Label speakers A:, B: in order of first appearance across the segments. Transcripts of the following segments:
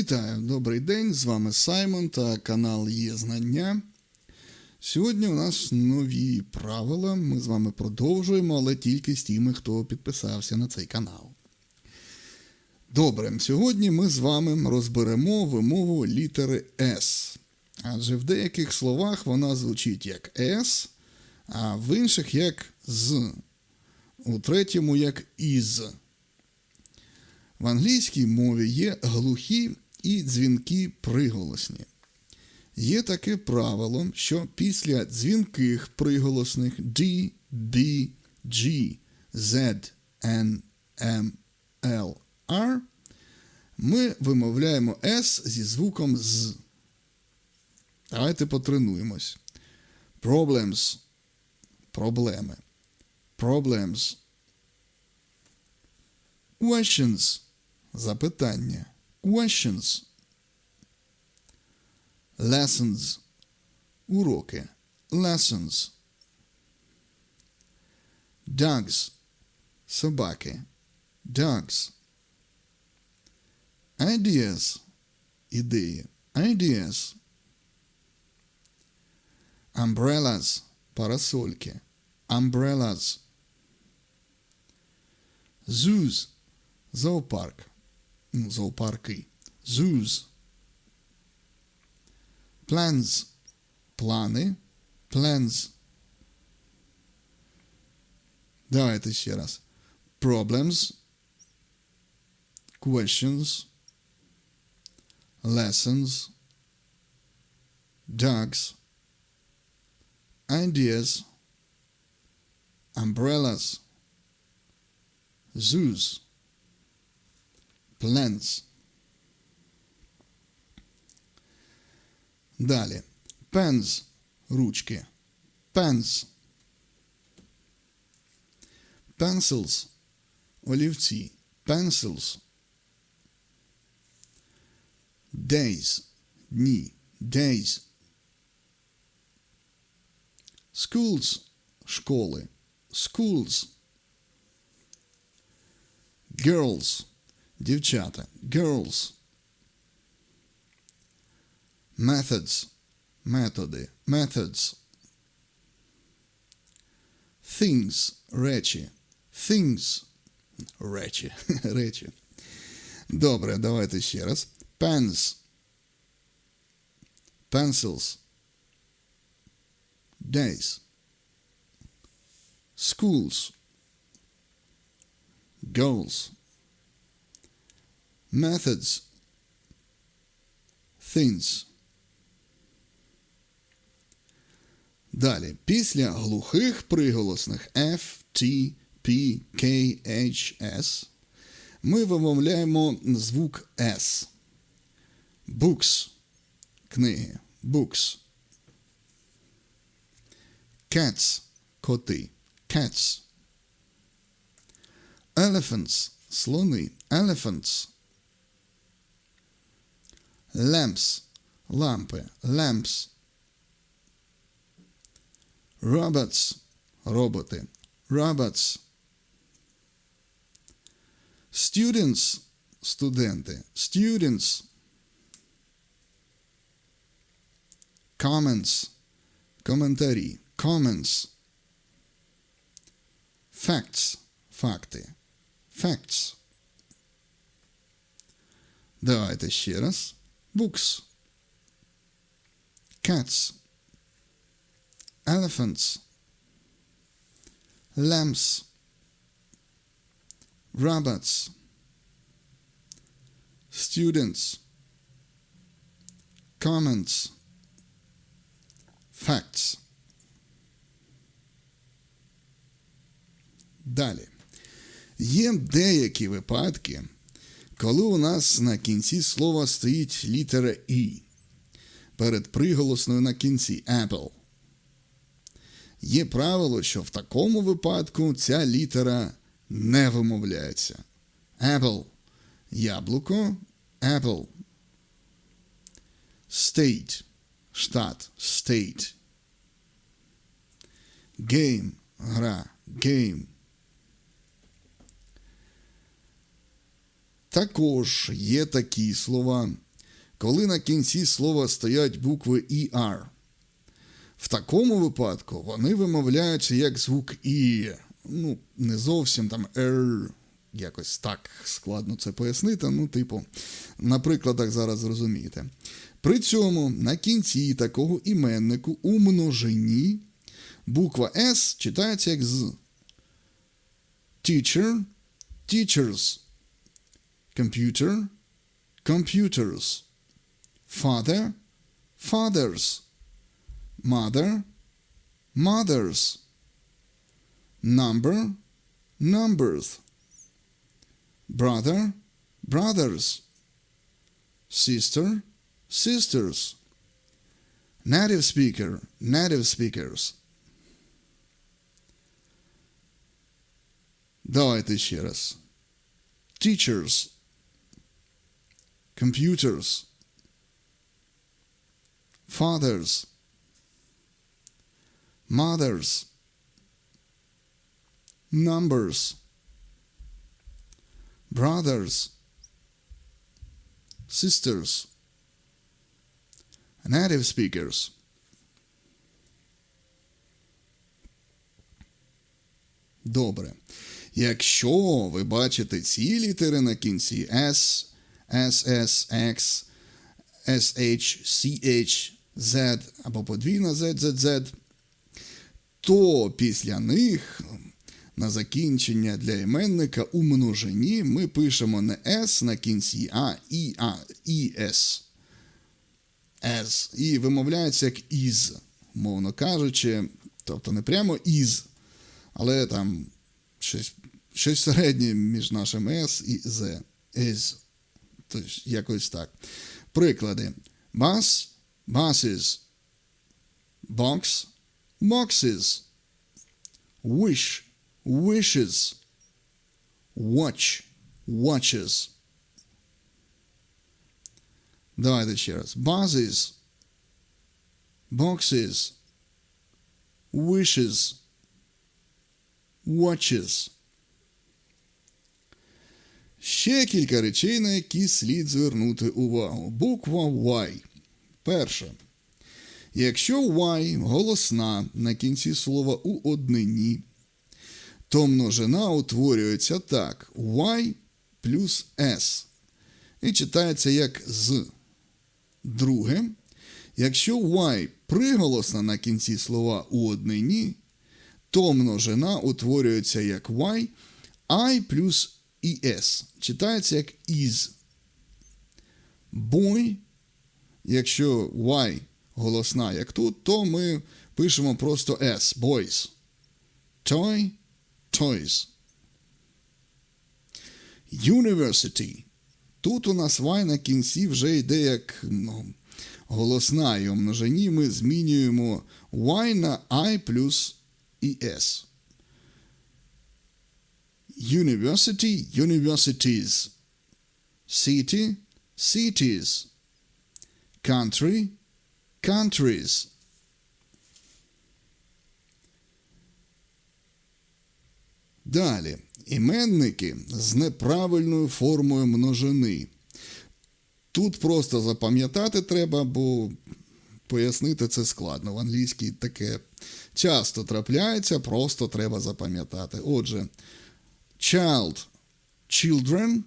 A: Вітаю, добрий день! З вами Саймон та канал Є Знання. Сьогодні у нас нові правила. Ми з вами продовжуємо, але тільки з тими, хто підписався на цей канал. Добре, сьогодні ми з вами розберемо вимову літери С. Адже в деяких словах вона звучить як С, а в інших як з, у третьому як із. В англійській мові є глухі і дзвінкі приголосні. Є таке правило, що після дзвінких приголосних D, B, G, Z, N, M, L, R ми вимовляємо S зі звуком з. Давайте потренуємось. Problems. Проблеми. Problems. Questions. Запитання. Questions. Lessons. Уроки. Lessons. Dogs. Собаки. Dogs. Ideas. Ідеї. Ideas. Umbrellas. Парасольки. Umbrellas. Zoos. Зоопарк. Ну, Зоопарки. Zoos. Plans. Плани. Plans. Давайте ще раз. Problems. Questions. Lessons. Dogs. Ideas. Umbrellas. Zoos. Plants. Далі. Pens. Ручки. Pens. Pencils. Олівці. Pencils. Days. Дні. Days. Schools. Школи. Schools. Girls. Дівчата. Girls. Methods. Методи. Methods. Things. Речі. Things. Речі. Речі. Добре, давайте ще раз. Pens. Pencils. Days. Schools. Goals. Methods. Things. Далі. Після глухих приголосних F, T, P, K, H, S ми вимовляємо звук S. Books. Книги. Books. Cats. Коти. Cats. Elephants. Слони. Elephants. Lamps. Лампи. Lamps. Robots. Роботи. Robots. Students. Студенти. Students. Comments. Коментарі. Comments. Facts. Факти. Facts. Давайте ще раз. Books. Cats. Elephants. Lamps. Robots. Students. Comments. Facts. Далі. Є деякі випадки, коли у нас на кінці слова стоїть літера І перед приголосною на кінці Apple. Є правило, що в такому випадку ця літера не вимовляється. Apple. Яблуко. Apple. State. Штат. State. Game. Гра. Game. Також є такі слова, коли на кінці слова стоять букви ER. В такому випадку вони вимовляються як звук І. Ну, не зовсім там «р». Якось так складно це пояснити. Ну, типу, на прикладах зараз зрозумієте. При цьому на кінці такого іменнику у множині буква С читається як з. Teacher, teachers. Computer, computers. Father, fathers. Mother, mothers. Number, numbers. Brother, brothers. Sister, sisters. Native speaker, native speakers. Давайте ще раз. Teachers. Computers. Fathers. Mothers. Numbers. Brothers. Sisters. Native speakers. Добре. Якщо ви бачите ці літери на кінці S, SS, X, SH, CH, Z або подвійна Z, ZZ, то після них на закінчення для іменника у множині ми пишемо не S на кінці, а І, а, ES. S. І вимовляється як із, мовно кажучи, тобто не прямо із, але там щось, щось середнє між нашим S і Z. Is. Тобто якось так. Приклади. Bus, buses. Box, boxes. Wish, wishes. Watch, watches. Давайте ще раз. Buses, boxes, wishes, watches. Ще кілька речей, на які слід звернути увагу. Буква Y. Перше. Якщо Y голосна на кінці слова у однині, то множина утворюється так: Y плюс S. І читається як з. Друге. Якщо Y приголосна на кінці слова у однині, то множина утворюється як Y, I плюс ES. Читається як is. Boy, якщо Y голосна, як тут, то ми пишемо просто S. Boys. Toy, toys. University. Тут у нас Y на кінці вже йде як ну, голосна, і множині ми змінюємо Y на I плюс ES. University, universities. City, cities. Country, countries. Далі. Іменники з неправильною формою множини. Тут просто запам'ятати треба, бо пояснити це складно. В англійській таке часто трапляється, просто треба запам'ятати. Отже, child, children,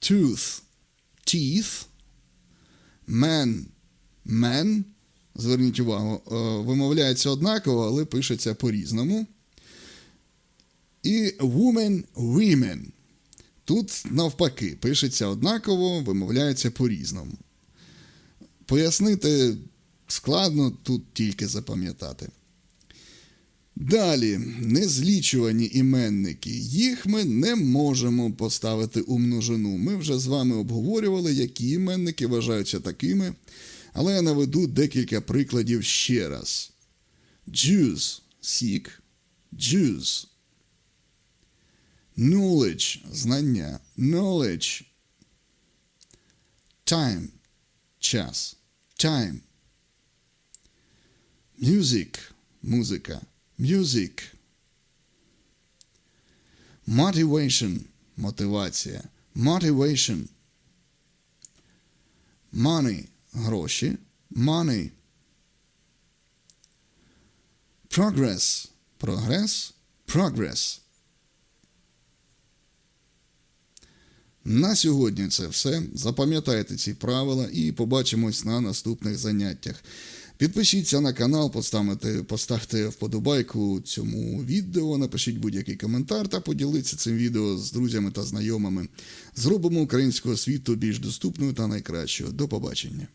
A: tooth, teeth, man, men. Зверніть увагу, е, вимовляється однаково, але пишеться по-різному. І woman, women. Тут навпаки, пишеться однаково, вимовляється по-різному. Пояснити складно, тут тільки запам'ятати. Далі, незлічувані іменники. Їх ми не можемо поставити у множину. Ми вже з вами обговорювали, які іменники вважаються такими. Але я наведу декілька прикладів ще раз. Jews – сік, Jews. Knowledge – знання, knowledge. Time – час, time. Music – музика, music. Motivation – мотивація, motivation. Money – гроші. Money. Progress – прогрес. Progress. На сьогодні це все. Запам'ятайте ці правила і побачимось на наступних заняттях. Підпишіться на канал, поставте, поставте вподобайку цьому відео, напишіть будь-який коментар та поділіться цим відео з друзями та знайомими. Зробимо українську освіту більш доступною та найкращою. До побачення.